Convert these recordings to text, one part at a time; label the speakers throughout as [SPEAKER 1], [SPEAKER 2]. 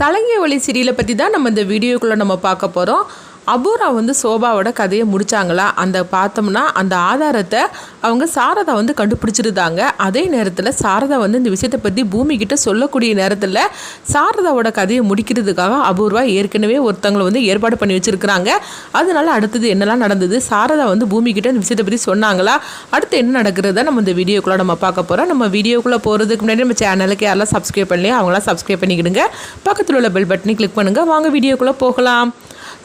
[SPEAKER 1] சலங்கை ஒளி சீரியலை பற்றி தான் நம்ம இந்த வீடியோக்குள்ளே நம்ம பார்க்க போகிறோம் அபூரா வந்து சோபாவோட கதையை முடித்தாங்களா அந்த பார்த்தோம்னா அந்த ஆதாரத்தை அவங்க சாரதா வந்து கண்டுபிடிச்சிருந்தாங்க. அதே நேரத்தில் சாரதா வந்து இந்த விஷயத்தை பற்றி பூமி கிட்ட சொல்லக்கூடிய நேரத்தில் சாரதாவோட கதையை முடிக்கிறதுக்காக அபூர்வா ஏற்கனவே ஒருத்தவங்களை வந்து ஏற்பாடு பண்ணி வச்சிருக்கிறாங்க. அதனால அடுத்தது என்னெல்லாம் நடந்தது? சாரதா வந்து பூமி கிட்ட இந்த விஷயத்தை பற்றி சொன்னாங்களா? அடுத்து என்ன நடக்கிறத நம்ம இந்த வீடியோக்குள்ளே நம்ம பார்க்க போகிறோம் நம்ம வீடியோக்குள்ளே போகிறதுக்கு முன்னாடி நம்ம சேனலுக்கு யாரெல்லாம் சப்ஸ்கிரைப் பண்ணலையோ அவங்களாம் சப்ஸ்கிரைப் பண்ணிக்கிடுங்க. பக்கத்தில் உள்ள பெல் பட்டனை கிளிக் பண்ணுங்கள் வாங்க வீடியோக்குள்ளே போகலாம்.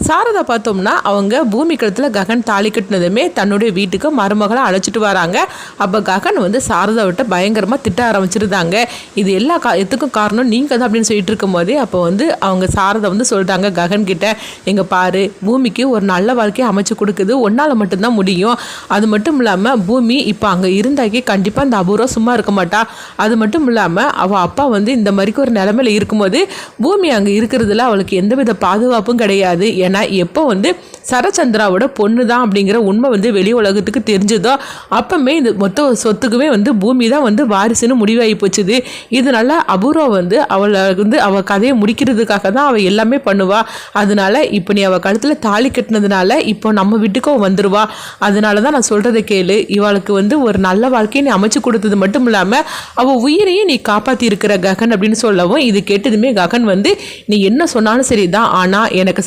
[SPEAKER 1] சாரதா பார்த்தோம்னா அவங்க பூமி கழுத்தில் ககன் தாலி கட்டினதுமே தன்னுடைய வீட்டுக்கு மருமகளை அழைச்சிட்டு வராங்க. அப்போ ககன் வந்து சாரதா விட்ட பயங்கரமாக திட்ட ஆரம்பிச்சிருந்தாங்க. இது எல்லா கா எத்துக்கும் காரணம் நீங்கள் தான் அப்படின்னு சொல்லிட்டு இருக்கும் போதே அப்போ வந்து அவங்க சாரதா வந்து சொல்கிறாங்க ககன் கிட்ட எங்கள் பாரு பூமிக்கு ஒரு நல்ல வாழ்க்கையை அமைச்சு கொடுக்குது. ஒன்றால் மட்டும்தான் முடியும். அது மட்டும் இல்லாமல் பூமி இப்போ அங்கே இருந்தாக்கி கண்டிப்பாக இந்த அபூர்வம் சும்மா இருக்க மாட்டா. அது மட்டும் இல்லாமல் அவள் அப்பா வந்து இந்த மாதிரிக்கு ஒரு நிலமையில இருக்கும்போது பூமி அங்கே இருக்கிறதுல அவளுக்கு எந்தவித பாதுகாப்பும் கிடையாது. ஏன்னா எப்போ வந்து சரச்சந்திராவோட பொண்ணு தான் அப்படிங்கிற உண்மை வந்து வெளி உலகத்துக்கு தெரிஞ்சதோ அப்பமே இந்த மொத்த சொத்துக்குமே வந்து பூமி தான் வந்து வாரிசுன்னு முடிவாகி போச்சுது. இதனால அபூர்வா வந்து அவளை வந்து அவள் கதையை முடிக்கிறதுக்காக தான் அவள் எல்லாமே பண்ணுவா. அதனால இப்போ நீ அவள் கழுத்தில் தாலி கட்டினதுனால இப்போ நம்ம வீட்டுக்கும் வந்துடுவா அதனால தான் நான் சொல்கிறத கேளு. இவளுக்கு வந்து ஒரு நல்ல வாழ்க்கையை நீ அமைச்சு கொடுத்தது மட்டும் இல்லாமல் அவள் உயிரையும் நீ காப்பாற்றி இருக்கிற ககன் அப்படின்னு சொல்லவும் இது கேட்டதுமே ககன் வந்து நீ என்ன சொன்னாலும் சரிதான். ஆனால் எனக்கு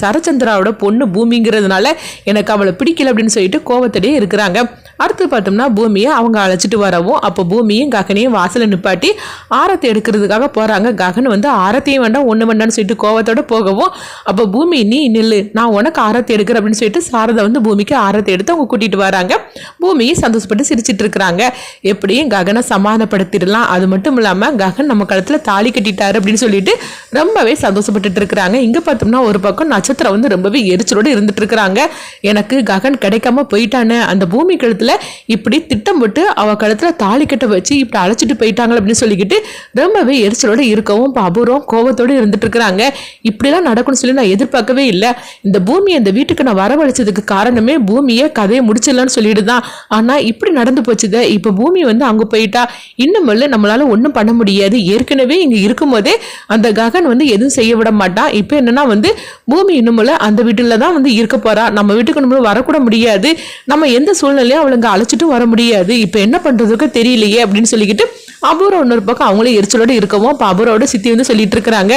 [SPEAKER 1] சரச்சந்திராவோட பொண்ணு பூமிங்கிறதுனால எனக்கு அவளை பிடிக்கல அப்படின்னு சொல்லிட்டு கோவத்தோடயே இருக்கிறாங்க. அடுத்து பார்த்தோம்னா பூமியை அவங்க அழைச்சிட்டு வரவும் அப்போ பூமியும் ககனையும் வாசலில் நிப்பாட்டி ஆரத்தை எடுக்கிறதுக்காக போகிறாங்க ககன் வந்து ஆரத்தையும் வேண்டாம் ஒன்று வேண்டாம்னு சொல்லிட்டு கோவத்தோட போகவும் அப்போ பூமி நீ நில்லு நான் உனக்கு ஆரத்தை எடுக்கிறேன் அப்படின்னு சொல்லிட்டு சாரதை வந்து பூமிக்கு ஆரத்தை எடுத்து அவங்க கூட்டிகிட்டு வராங்க. பூமியும் சந்தோஷப்பட்டு சிரிச்சிட்டு இருக்கிறாங்க. எப்படியும் ககனை சமாதானப்படுத்திடலாம். அது மட்டும் இல்லாமல் ககன் நம்ம கழுத்தில் தாலி கட்டிட்டாரு அப்படின்னு சொல்லிட்டு ரொம்பவே சந்தோஷப்பட்டுட்டு இருக்கிறாங்க. இங்கே பார்த்தோம்னா ஒரு பக்கம் நட்சத்திரம் வந்து ரொம்பவே எரிச்சலோடு இருந்துட்டு இருக்கிறாங்க. எனக்கு ககன் கிடைக்காம போயிட்டானே அந்த பூமி கழுத்தில் இப்படி திட்டம் போட்டு அவ கழுத்தில் தாலி கட்ட வச்சு இப்படி அழைச்சிட்டு போயிட்டாங்க அப்படின்னு சொல்லிக்கிட்டு ரொம்பவே எரிச்சலோடு இருக்கவும் இப்போ அபூர்வம் கோபத்தோடு இருந்துட்டு இருக்கிறாங்க. இப்படிலாம் நடக்கும்னு சொல்லி நான் எதிர்பார்க்கவே இல்லை. இந்த பூமி அந்த வீட்டுக்கு நான் வரவழைச்சதுக்கு காரணமே பூமியை கதையை முடிச்சிடலாம்னு சொல்லிட்டு தான் ஆனால் இப்படி நடந்து போச்சுதே இப்போ பூமி வந்து அங்கே போயிட்டா இன்னும் இல்லை நம்மளால ஒன்றும் பண்ண முடியாது. ஏற்கனவே இங்கே இருக்கும்போதே அந்த ககன் வந்து எதுவும் செய்ய விட மாட்டான். இப்போ என்னன்னா வந்து பூமி இன்னும் அந்த வீட்டில் தான் வந்து இருக்க போகிறா நம்ம வீட்டுக்கு நம்ம வரக்கூட முடியாது. நம்ம எந்த சூழ்நிலையும் அவளுங்க அழைச்சிட்டும் வர முடியாது. இப்போ என்ன பண்ணுறதுக்கு தெரியலையே அப்படின்னு சொல்லிக்கிட்டு அபூர்வம் இன்னொரு பக்கம் அவங்களே எரிச்சலோடு இருக்கவும் அப்போ அபூர்வோட சித்தி வந்து சொல்லிட்டு இருக்கிறாங்க.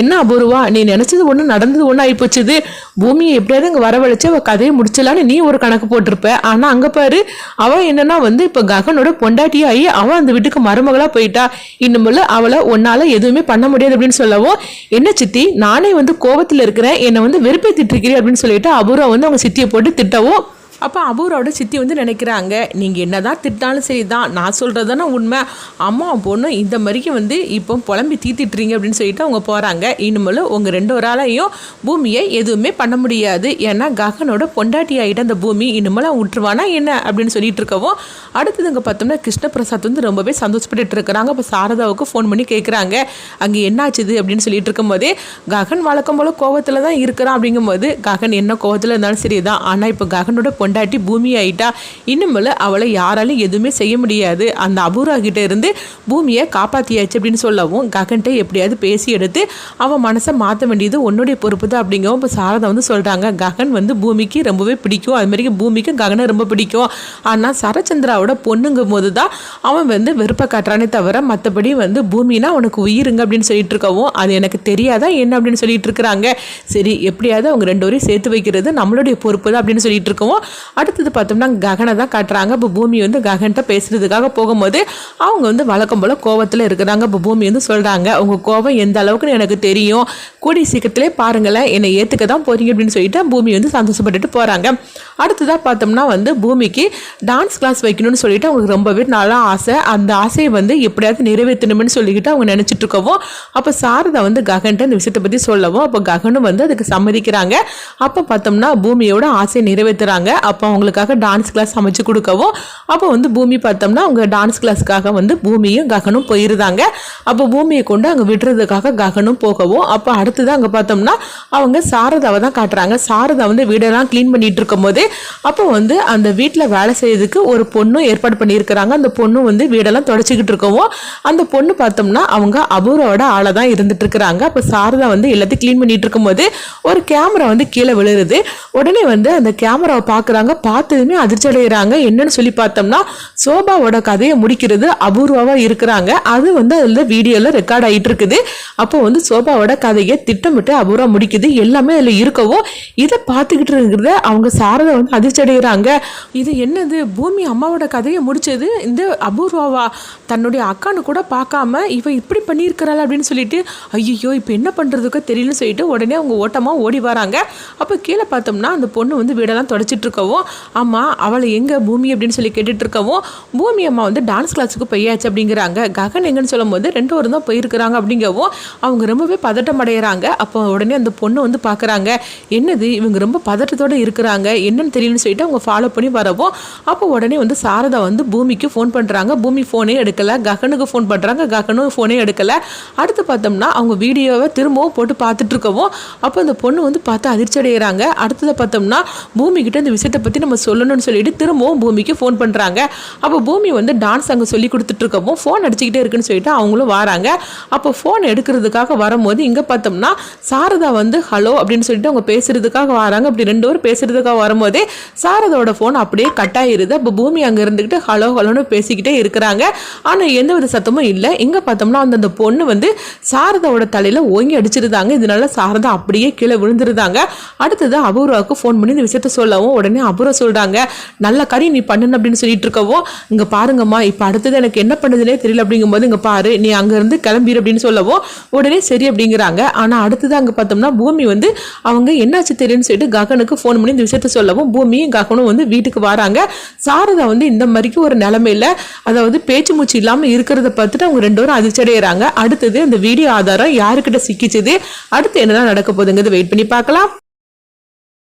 [SPEAKER 1] என்ன அபூர்வா? நீ நினைச்சது ஒன்று நடந்தது ஒன்று ஆகி போச்சுது. பூமியை எப்படியாவது இங்கே வரவழைச்சு அவள் கதையை முடிச்சலான்னு நீ ஒரு கணக்கு போட்டிருப்ப. ஆனால் அங்கே பாரு அவள் என்னன்னா வந்து இப்போ ககனோட பொண்டாட்டியாகி அவன் அந்த வீட்டுக்கு மருமகளாக போயிட்டா. இன்னுமில்ல அவளை ஒன்னால் எதுவுமே பண்ண முடியாது அப்படின்னு சொல்லவும் என்ன சித்தி நானே வந்து கோபத்தில் இருக்கிறேன். என்னை வந்து வெறுப்பேற்றிட்டு இருக்கிறேன் அப்படின்னு சொல்லிட்டு அபூர்வா வந்து அவங்க சித்தியை போட்டு திட்டவும் அப்போ அபூரோட சித்தி வந்து நினைக்கிறாங்க நீங்கள் என்ன தான் திட்டாலும் சரி தான் நான் சொல்கிறது தானே உண்மை. அம்மா பொண்ணு இந்த மாதிரிக்கு வந்து இப்போ புலம்பி தீத்திட்டுறீங்க அப்படின்னு சொல்லிட்டு அவங்க போகிறாங்க இனிமேல் உங்கள் ரெண்டு ஒரு ஆளையும் பூமியை எதுவுமே பண்ண முடியாது. ஏன்னா ககனோட பொண்டாட்டி ஆகிட்ட அந்த பூமி இனிமேல் அவன் விட்டுருவானா என்ன? அப்படின்னு சொல்லிட்டு இருக்கவும் அடுத்ததுங்க பார்த்தோம்னா கிருஷ்ணபிரசாத் வந்து ரொம்பவே சந்தோஷப்பட்டு இருக்கிறாங்க. அப்போ சாரதாவுக்கு ஃபோன் பண்ணி கேட்குறாங்க அங்கே என்னாச்சுது அப்படின்னு சொல்லிட்டு இருக்கும்போதே ககன் வழக்கம் போல் கோவத்தில் தான் இருக்கிறான் அப்படிங்கும்போது ககன் என்ன கோவத்தில் இருந்தாலும் சரி தான் ஆனால் இப்போ ககனோட பொண்டாட்டி பூமி ஆயிட்டா. இன்னுமில்ல அவளை யாராலும் எதுவுமே செய்ய முடியாது. அந்த அபூர்வா கிட்ட இருந்து பூமியை காப்பாற்றியாச்சு அப்படின்னு சொல்லவும் ககன்ட்டை எப்படியாவது பேசி எடுத்து அவன் மனசை மாற்ற வேண்டியது உன்னுடைய பொறுப்பு தான் அப்படிங்கவும் இப்போ சாரதா வந்து சொல்கிறாங்க ககன் வந்து பூமிக்கு ரொம்பவே பிடிக்கும். அது மாதிரி ககனை ரொம்ப பிடிக்கும். ஆனால் சரச்சந்திராவோட பொண்ணுங்கும் போது தான் அவன் வந்து வெறுப்பை காட்டுறானே தவிர மற்றபடி வந்து பூமினா அவனுக்கு உயிருங்க அப்படின்னு சொல்லிட்டு இருக்கவும் அது எனக்கு தெரியாதா என்ன அப்படின்னு சொல்லிட்டு இருக்கிறாங்க சரி எப்படியாவது அவங்க ரெண்டு பேரையும் சேர்த்து வைக்கிறது நம்மளுடைய பொறுப்பு தான் அப்படின்னு சொல்லிட்டு இருக்கவும் அடுத்தது பார்த்தோம்னா ககனை தான் காட்டுறாங்க. இப்போ பூமி வந்து ககன்கிட்ட பேசுறதுக்காக போகும்போது அவங்க வந்து வழக்கம் போல் கோவத்தில் இருக்கிறாங்க. இப்போ பூமி வந்து சொல்கிறாங்க உங்கள் கோவம் எந்த அளவுக்குன்னு எனக்கு தெரியும். கூடி சீக்கிரத்திலே பாருங்களேன் என்னை ஏற்றுக்க தான் போறீங்க. அப்படின்னு சொல்லிட்டு பூமி வந்து சந்தோஷப்பட்டுட்டு போகிறாங்க அடுத்ததாக பார்த்தோம்னா வந்து பூமிக்கு டான்ஸ் கிளாஸ் வைக்கணும்னு சொல்லிட்டு அவங்களுக்கு ரொம்பவே நல்லா ஆசை. அந்த ஆசையை வந்து எப்படியாவது நிறைவேற்றணும்னு சொல்லிக்கிட்டு அவங்க நினச்சிட்டு இருக்கவும் அப்போ சாரதா வந்து ககன்ட்ட இந்த விஷயத்தை பற்றி சொல்லவும் அப்போ ககனும் வந்து அதுக்கு சம்மதிக்கிறாங்க. அப்போ பார்த்தோம்னா பூமியோட ஆசையை நிறைவேற்றுறாங்க அப்போ அவங்களுக்காக டான்ஸ் கிளாஸ் அமைச்சு கொடுக்கவும் அப்போ வந்து பூமி பார்த்தோம்னா அவங்க டான்ஸ் கிளாஸுக்காக வந்து பூமியும் ககனும் போயிருந்தாங்க. அப்போ பூமியை கொண்டு அங்கே விடுறதுக்காக ககனும் போகவும் அப்போ அடுத்தது அங்கே பார்த்தோம்னா அவங்க சாரதாவை தான் காட்டுறாங்க. சாரதா வந்து வீடெல்லாம் க்ளீன் பண்ணிட்டு இருக்கும்போது அப்போ வந்து அந்த வீட்டில் வேலை செய்யறதுக்கு ஒரு பொண்ணும் ஏற்பாடு பண்ணியிருக்கிறாங்க. அந்த பொண்ணு வந்து வீடெல்லாம் தொடச்சிக்கிட்டு இருக்கவும் அந்த பொண்ணு பார்த்தோம்னா அவங்க அபூர்வோட ஆளை தான் இருந்துட்டு இருக்கிறாங்க. அப்போ சாரதா வந்து எல்லாத்தையும் க்ளீன் பண்ணிட்டு இருக்கும்போது ஒரு கேமரா வந்து கீழே விழுறது. உடனே வந்து அந்த கேமராவை பார்க்க பார்க்குறாங்க பார்த்ததுமே அதிர்ச்சி அடைகிறாங்க என்னன்னு சொல்லி பார்த்தோம்னா சோபாவோட கதையை முடிக்கிறது அபூர்வாவாக இருக்கிறாங்க. அது வந்து அதில் வீடியோவில் ரெக்கார்ட் ஆகிட்டு இருக்குது அப்போ வந்து சோபாவோட கதையை திட்டமிட்டு அபூர்வா முடிக்குது. எல்லாமே அதில் இருக்கவும் இதை பார்த்துக்கிட்டு இருக்கிறத அவங்க சாரதை வந்து அதிர்ச்சி அடைகிறாங்க இது என்னது? பூமி அம்மாவோட கதையை முடிச்சது? இந்த அபூர்வாவா? தன்னுடைய அக்கானு கூட பார்க்காம இவ இப்படி பண்ணியிருக்கிறாள்? அப்படின்னு சொல்லிட்டு ஐயோ இப்போ என்ன பண்ணுறதுக்கோ தெரியலன்னு சொல்லிட்டு உடனே அவங்க ஓட்டமாக ஓடி வராங்க. அப்போ கீழே பார்த்தோம்னா அந்த பொண்ணு வந்து வீடெல்லாம் தொடச்சிட்டு இருக்கவும் அம்மா அவளை எங்கே பூமி அப்படின்னு சொல்லி கேட்டுட்டு இருக்கவும் பூமி அம்மா வந்து டான்ஸ் கிளாஸுக்கு போயாச்சு அப்படிங்கிறாங்க. ககன் எங்கன்னு சொல்லும்போது ரெண்டு பேரும் தான் போயிருக்கிறாங்க அப்படிங்கவும் அவங்க ரொம்பவே பதட்டம் அடைகிறாங்க அப்போ உடனே அந்த பொண்ணு வந்து பார்க்குறாங்க. என்னது இவங்க ரொம்ப பதட்டத்தோடு இருக்கிறாங்க என்னன்னு தெரியும்னு சொல்லிட்டு அவங்க ஃபாலோ பண்ணி வரவும் அப்போ உடனே வந்து சாரதா வந்து பூமிக்கு ஃபோன் பண்ணுறாங்க பூமி ஃபோனே எடுக்கலை ககனுக்கு ஃபோன் பண்ணுறாங்க ககனும் ஃபோனே எடுக்கலை. அடுத்து பார்த்தோம்னா அவங்க வீடியோவை திரும்பவும் போட்டு பார்த்துட்டு இருக்கவும் அப்போ அந்த பொண்ணு வந்து பார்த்து அதிர்ச்சி அடைகிறாங்க அடுத்ததை பார்த்தோம்னா பூமிக்கிட்ட இந்த விஷயத்தை பற்றி நம்ம சொல்லணும்னு சொல்லிட்டு திரும்பவும் பூமிக்கு ஃபோன் பண்ணுறாங்க அப்போ பூமி வந்து டான்ஸ் அங்கே சொல்லி கொடுத்துட்டு இருக்கவும் ஃபோன் அடிச்சுக்கிட்டே இருக்குன்னு சொல்லிட்டு அவங்களும் வராங்க. அப்போ ஃபோன் எடுக்கிறதுக்காக வரும்போது இங்கே பார்த்தோம்னா சாரதா வந்து ஹலோ அப்படின்னு சொல்லிட்டு அவங்க பேசுகிறதுக்காக வராங்க. அப்படி ரெண்டு பேரும் பேசுறதுக்காக வரும்போதே சாரதாவோட ஃபோன் அப்படியே கட் ஆயிருது. அப்போ பூமி அங்கே இருந்துக்கிட்டு ஹலோ ஹலோன்னு பேசிக்கிட்டே இருக்கிறாங்க. ஆனால் எந்த வித சத்தமும் இல்லை. இங்கே பார்த்தோம்னா அந்த அந்த பொண்ணு வந்து சாரதாவோட தலையில் ஓங்கி அடிச்சிருந்தாங்க. இதனால சாரதா அப்படியே கீழே விழுந்துருந்தாங்க. அடுத்தது அபூர்வாவுக்கு ஃபோன் பண்ணி இந்த விஷயத்த சொல்லவும் உடனே அப்புறம் சொல்கிறாங்க நல்ல காரியம் நீ பண்ணுன அப்படின்னு சொல்லிட்டு இருக்கவோ இங்கே பாருங்கம்மா இப்போ அடுத்தது எனக்கு என்ன பண்ணுதுனே தெரியல அப்படிங்கும்போது இங்கே பாரு நீ அங்கேருந்து கிளம்பிடு அப்படின்னு சொல்லவோ உடனே சரி அப்படிங்கிறாங்க. ஆனால் அடுத்தது அங்கே பார்த்தோம்னா பூமி வந்து அவங்க என்னாச்சு தெரியும்னு சொல்லிட்டு ககனுக்கு ஃபோன் பண்ணி இந்த விஷயத்த சொல்லவும் பூமியும் ககனும் வந்து வீட்டுக்கு வராங்க. சாரதா வந்து இந்த மாதிரிக்கு ஒரு நிலமையில அதாவது பேச்சு மூச்சு இல்லாமல் இருக்கிறத பார்த்துட்டு அவங்க ரெண்டு பேரும் அதிர்ச்சி அடைகிறாங்க அடுத்தது அந்த வீடியோ ஆதாரம் யாருக்கிட்ட சிக்கிச்சது? அடுத்து என்னதான் நடக்க போகுதுங்கிறது வெயிட் பண்ணி பார்க்கலாம்.